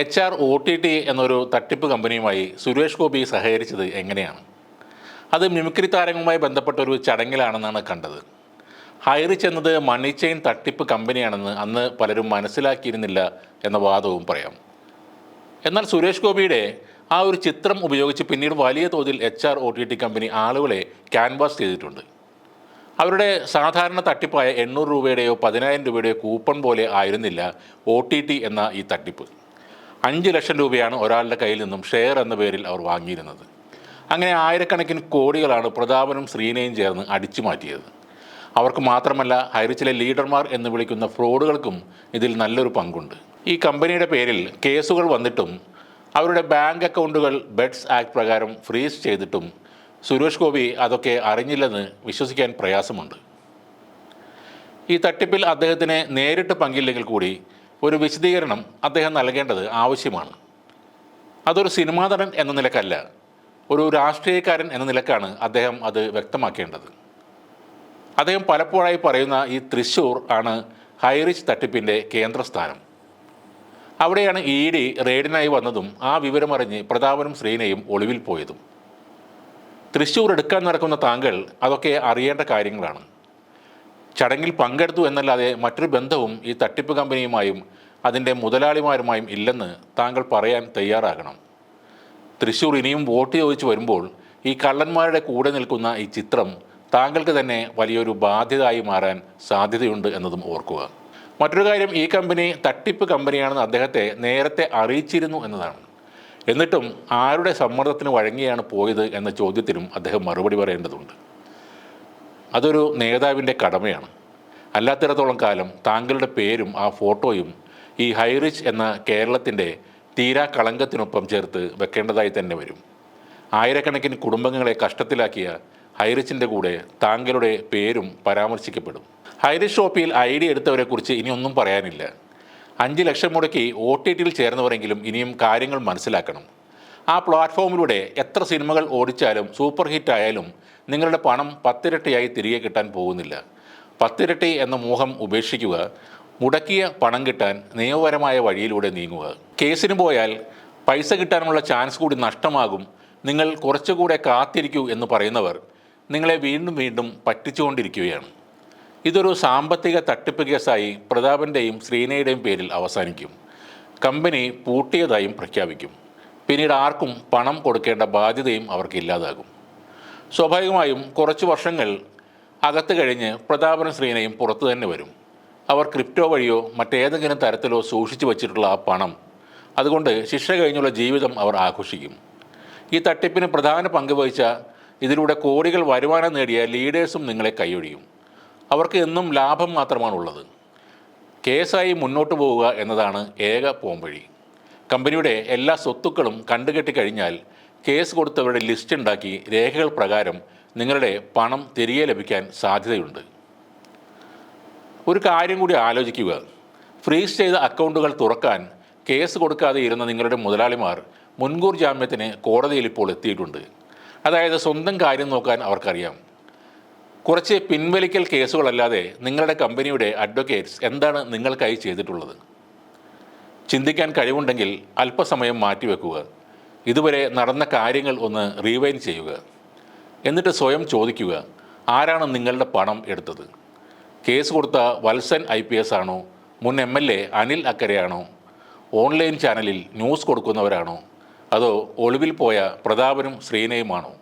H R O T T എന്നൊരു തട്ടിപ്പ് കമ്പനിയുമായി സുരേഷ് ഗോപി സഹകരിച്ചത് എങ്ങനെയാണ്? അത് മിമിക്രി താരങ്ങളുമായി ബന്ധപ്പെട്ട ഒരു ചടങ്ങിലാണെന്നാണ് കണ്ടത്. ഹൈറി എന്നത് മണി ചെയിൻ തട്ടിപ്പ് കമ്പനിയാണെന്ന് അന്ന് പലരും മനസ്സിലാക്കിയിരുന്നില്ല എന്ന വാദവും പറയാം. എന്നാൽ സുരേഷ് ഗോപിയുടെ ആ ഒരു ചിത്രം ഉപയോഗിച്ച് പിന്നീട് വലിയ തോതിൽ H R O T T company ആളുകളെ ക്യാൻവാസ് ചെയ്തിട്ടുണ്ട്. അവരുടെ സാധാരണ തട്ടിപ്പായ എണ്ണൂറ് രൂപയുടെയോ പതിനായിരം രൂപയുടെയോ കൂപ്പൺ പോലെ ആയിരുന്നില്ല ഒ ടി ടി എന്ന ഈ തട്ടിപ്പ്. അഞ്ച് ലക്ഷം രൂപയാണ് ഒരാളുടെ കയ്യിൽ നിന്നും ഷെയർ എന്ന പേരിൽ അവർ വാങ്ങിയിരുന്നത്. അങ്ങനെ ആയിരക്കണക്കിന് കോടികളാണ് പ്രതാപനും ശ്രീനയും ചേർന്ന് അടിച്ചു മാറ്റിയത്. അവർക്ക് മാത്രമല്ല ഹൈറിച്ചിലെ ലീഡർമാർ എന്ന് വിളിക്കുന്ന ഫ്രോഡുകൾക്കും ഇതിൽ നല്ലൊരു പങ്കുണ്ട്. ഈ കമ്പനിയുടെ പേരിൽ കേസുകൾ വന്നിട്ടും അവരുടെ ബാങ്ക് അക്കൗണ്ടുകൾ ബെഡ്സ് ആക്ട് പ്രകാരം ഫ്രീസ് ചെയ്തിട്ടും സുരേഷ് ഗോപി അതൊക്കെ അറിഞ്ഞില്ലെന്ന് വിശ്വസിക്കാൻ പ്രയാസമുണ്ട്. ഈ തട്ടിപ്പിൽ അദ്ദേഹത്തിന് നേരിട്ട് പങ്കില്ലെങ്കിൽ കൂടി ഒരു വിശദീകരണം അദ്ദേഹം നൽകേണ്ടത് ആവശ്യമാണ്. അതൊരു സിനിമാ നടൻ എന്ന നിലക്കല്ല ഒരു രാഷ്ട്രീയക്കാരൻ എന്ന നിലക്കാണ് അദ്ദേഹം അത് വ്യക്തമാക്കേണ്ടത്. അദ്ദേഹം പലപ്പോഴായി പറയുന്ന ഈ തൃശ്ശൂർ ആണ് ഹൈറിച്ച് തട്ടിപ്പിന്റെ കേന്ദ്രസ്ഥാനം. അവിടെയാണ് ഇ ഡി റെയ്ഡിനായി വന്നതും ആ വിവരമറിഞ്ഞ് പ്രതാപനും ശ്രീനയും ഒളിവിൽ പോയതും. തൃശ്ശൂർ എടുക്കാൻ നടക്കുന്ന താങ്കൾ അതൊക്കെ അറിയേണ്ട കാര്യങ്ങളാണ്. ചടങ്ങിൽ പങ്കെടുത്തു എന്നല്ലാതെ മറ്റൊരു ബന്ധവും ഈ തട്ടിപ്പ് കമ്പനിയുമായും അതിന്റെ മുതലാളിമാരുമായും ഇല്ലെന്ന് താങ്കൾ പറയാൻ തയ്യാറാകണം. തൃശ്ശൂർ ഇനിയും വോട്ട് ചോദിച്ചു വരുമ്പോൾ ഈ കള്ളന്മാരുടെ കൂടെ നിൽക്കുന്ന ഈ ചിത്രം താങ്കൾക്ക് തന്നെ വലിയൊരു ബാധ്യതയായി മാറാൻ സാധ്യതയുണ്ട് എന്നതും ഓർക്കുക. മറ്റൊരു കാര്യം ഈ കമ്പനി തട്ടിപ്പ് കമ്പനിയാണെന്ന് അദ്ദേഹത്തെ നേരത്തെ അറിയിച്ചിരുന്നു എന്നതാണ്. എന്നിട്ടും ആരുടെ സമ്മർദ്ദത്തിന് വഴങ്ങിയാണ് പോയത് എന്ന ചോദ്യത്തിനും അദ്ദേഹം മറുപടി പറയേണ്ടതുണ്ട്. അതൊരു നേതാവിന്റെ കടമയാണ്. അല്ലാത്തിടത്തോളം കാലം താങ്കളുടെ പേരും ആ ഫോട്ടോയും ഈ ഹൈറിച്ച് എന്ന കേരളത്തിന്റെ തീരാ കളങ്കത്തിനൊപ്പം ചേർത്ത് വെക്കേണ്ടതായി തന്നെ വരും. ആയിരക്കണക്കിന് കുടുംബങ്ങളെ കഷ്ടത്തിലാക്കിയ ഹൈറിച്ചിന്റെ കൂടെ താങ്കളുടെ പേരും പരാമർശിക്കപ്പെടും. ഹൈറിച്ച് ഷോപ്പിൽ ഐ ഡി എടുത്തവരെക്കുറിച്ച് ഇനിയൊന്നും പറയാനില്ല. അഞ്ച് ലക്ഷം മുടക്കി ഒ ടി ടിയിൽ ചേർന്നവരെങ്കിലും ഇനിയും കാര്യങ്ങൾ മനസ്സിലാക്കണം. ആ പ്ലാറ്റ്ഫോമിലൂടെ എത്ര സിനിമകൾ ഓടിച്ചാലും സൂപ്പർ ഹിറ്റ് ആയാലും നിങ്ങളുടെ പണം പത്തിരട്ടിയായി തിരികെ കിട്ടാൻ പോകുന്നില്ല. പത്തിരട്ടി എന്ന മോഹം ഉപേക്ഷിക്കുക മുടക്കിയ പണം കിട്ടാൻ നിയമപരമായ വഴിയിലൂടെ നീങ്ങുക. കേസിന് പോയാൽ പൈസ കിട്ടാനുള്ള ചാൻസ് കൂടി നഷ്ടമാകും. നിങ്ങൾ കുറച്ചുകൂടെ കാത്തിരിക്കൂ എന്ന് പറയുന്നവർ നിങ്ങളെ വീണ്ടും വീണ്ടും പറ്റിച്ചുകൊണ്ടിരിക്കുകയാണ്. ഇതൊരു സാമ്പത്തിക തട്ടിപ്പ് കേസായി പ്രതാപന്റെയും ശ്രീനയുടെയും പേരിൽ അവസാനിക്കും. കമ്പനി പൂട്ടിയതായും പ്രഖ്യാപിക്കും. പിന്നീട് ആർക്കും പണം കൊടുക്കേണ്ട ബാധ്യതയും അവർക്ക് ഇല്ലാതാകും. സ്വാഭാവികമായും കുറച്ച് വർഷങ്ങൾ അകത്ത് കഴിഞ്ഞ് പ്രതാപനും ശ്രീനയും പുറത്തു തന്നെ വരും. അവർ ക്രിപ്റ്റോ വഴിയോ മറ്റേതെങ്കിലും തരത്തിലോ സൂക്ഷിച്ചു വച്ചിട്ടുള്ള ആ പണം അതുകൊണ്ട് ശിക്ഷ കഴിഞ്ഞുള്ള ജീവിതം അവർ ആഘോഷിക്കും. ഈ തട്ടിപ്പിന് പ്രധാന പങ്ക് വഹിച്ച ഇതിലൂടെ കോടികൾ വരുമാനം നേടിയ ലീഡേഴ്സും നിങ്ങളെ കൈയൊഴിയും. അവർക്ക് എന്നും ലാഭം മാത്രമാണുള്ളത്. കേസായി മുന്നോട്ട് പോവുക എന്നതാണ് ഏക പോംവഴി. കമ്പനിയുടെ എല്ലാ സ്വത്തുക്കളും കണ്ടുകെട്ടി കഴിഞ്ഞാൽ കേസ് കൊടുത്തവരുടെ ലിസ്റ്റ് ഉണ്ടാക്കി രേഖകൾ പ്രകാരം നിങ്ങളുടെ പണം തിരികെ ലഭിക്കാൻ സാധ്യതയുണ്ട്. ഒരു കാര്യം കൂടി ആലോചിക്കുക. ഫ്രീസ് ചെയ്ത അക്കൗണ്ടുകൾ തുറക്കാൻ കേസ് കൊടുക്കാതെ ഇരുന്ന നിങ്ങളുടെ മുതലാളിമാർ മുൻകൂർ ജാമ്യത്തിന് കോടതിയിൽ ഇപ്പോൾ എത്തിയിട്ടുണ്ട്. അതായത് സ്വന്തം കാര്യം നോക്കാൻ അവർക്കറിയാം. കുറച്ച് പിൻവലിക്കൽ കേസുകളല്ലാതെ നിങ്ങളുടെ കമ്പനിയുടെ അഡ്വക്കേറ്റ്സ് എന്താണ് നിങ്ങൾക്കായി ചെയ്തിട്ടുള്ളത്? ചിന്തിക്കാൻ കഴിവുണ്ടെങ്കിൽ അല്പസമയം മാറ്റിവെക്കുക. ഇതുവരെ നടന്ന കാര്യങ്ങൾ ഒന്ന് റീവൈൻ ചെയ്യുക. എന്നിട്ട് സ്വയം ചോദിക്കുക ആരാണ് നിങ്ങളുടെ പണം എടുത്തത്? കേസ് കൊടുത്ത വത്സൻ ഐ പി എസ് ആണോ? മുൻ എം എൽ എ അനിൽ അക്കരയാണോ? ഓൺലൈൻ ചാനലിൽ ന്യൂസ് കൊടുക്കുന്നവരാണോ? അതോ ഒളിവിൽ പോയ പ്രതാപനും ശ്രീനയുമാണോ?